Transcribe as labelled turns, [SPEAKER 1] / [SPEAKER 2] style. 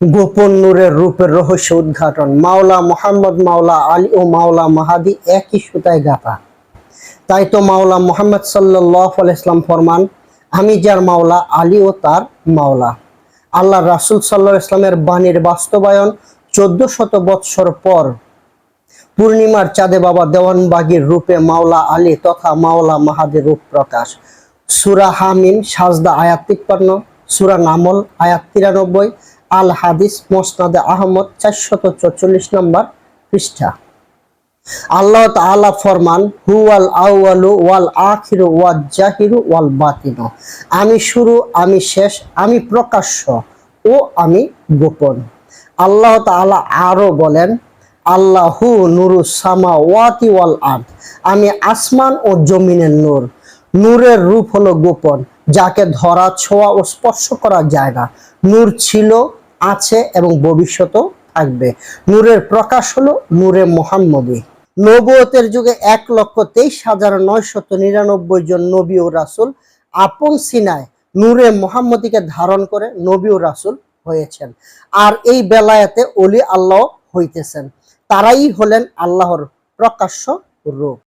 [SPEAKER 1] গোপন নূরের রূপের রহস্য উদ্ঘাটন। মাওলা মোহাম্মদ, মাওলা আলী ও মাওলা মাহাদি একই সুতায় গাঁথা। তাই তো মাওলা মোহাম্মদ সাল্লাহ ইসলাম ফরমান, আমি যার মাওলা, আলী ও তার মাওলা। আল্লাহ রাসুল সাল্লাহ ইসলামের বাণীর বাস্তবায়ন চোদ্দ শত বৎসর পর পূর্ণিমার চাঁদে বাবা দেওয়ানবাগির রূপে মাওলা আলী তথা মাওলা মাহাদের রূপ প্রকাশ। সুরা হামিন সাজদা আয়াত তিপ্পান্ন, সুরা নামল আয়াত তিরানব্বই আল হাদিস মোসনাদে আহমদ চারশত চল্লিশ নম্বর পৃষ্ঠা। আল্লাহ তাআলা ফরমান হু হুয়াল আউয়ালু ওয়াল আখিরু ওয়াল জাহিরু ওয়াল বাতিনু। আমি শুরু, আমি শেষ, আমি প্রকাশ্য ও আমি গোপন। আল্লাহ তাআলা আরও বলেন, আল্লাহু নুরু সামা ওয়াতি ওয়াল আর্দ। আমি আসমান ও জমিনের নূর। নূরের রূপ হলো গোপন, যাকে ধরা, ছোঁয়া ও স্পর্শ করা যায় না। নূর ছিল আছে এবং ভবিষ্যতেও থাকবে। নূরের প্রকাশ হলো নূরে মোহাম্মদী। নবুয়তের যুগে এক লক্ষ তেইশ হাজার নয়শত নিরানব্বই জন নবী ও রাসুল আপন সিনায় নূরে মোহাম্মদীকে ধারণ করে নবী ও রাসুল হয়েছেন। আর এই বেলায়াতে অলি আল্লাহ হইতেছেন। তারাই হলেন আল্লাহর প্রকাশ্য রূপ।